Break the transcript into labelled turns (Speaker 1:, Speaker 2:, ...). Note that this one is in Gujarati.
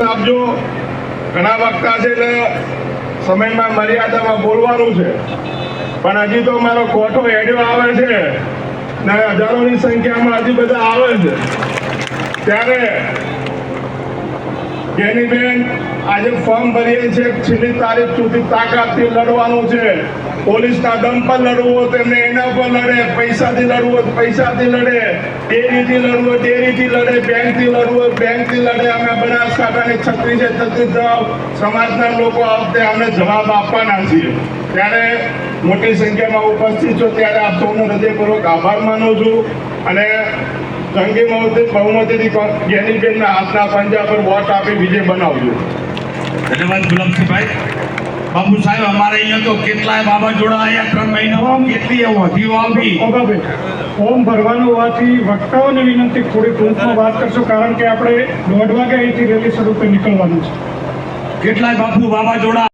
Speaker 1: આપજો. ઘણા વક્તા છે એટલે સમયમાં મર્યાદામાં બોલવાનું છે. પણ હજી તો મારો કોઠો એડ્યો આવે છે ને હજારોની સંખ્યામાં હજી બધા આવે છે. ત્યારે જેની બેન આજે ફોર્મ ભરીએ છે છેલ્લી તારીખ સુધી તાકાતથી લડવાનું છે. પોલીસના દમ પર લડવું તો એમને એના પર લડે, પૈસાથી લડવું પૈસાથી લડે, ડેરીથી લડવું ડેરીથી લડે, બેંકથી લડવું હોય બેંકથી લડે. અમે બનાસકાંઠાની છત્રીસે છત્રીસ જવાબ સમાજના લોકો આવતે અમને જવાબ આપવાના છીએ. ત્યારે મોટી સંખ્યામાં ઉપસ્થિત છો, ત્યારે આપ સૌનો હૃદયપૂર્વક આભાર માનું છું. અને બહુમતી બહુમતીથી જ્ઞાનીબેનના હાથના પંજા પર વોટ આપી વિજય બનાવજો
Speaker 2: ધન્યવાદ ગુલામસિંહભાઈ. બાબુ સાહેબ અમારે અહીંયા તો કેટલાય વાવાઝોડા આવ્યા ત્રણ મહિનામાં. કેટલી વધીઓ આવી
Speaker 3: ફોર્મ ભરવાનું હોવાથી વક્તાઓને વિનંતી થોડી ટૂંકમાં વાત કરશો કારણ કે આપણે દોઢ વાગે અહીંથી રેલી સ્વરૂપે નીકળવાનું છે.
Speaker 2: કેટલાય બાપુ વાવાઝોડા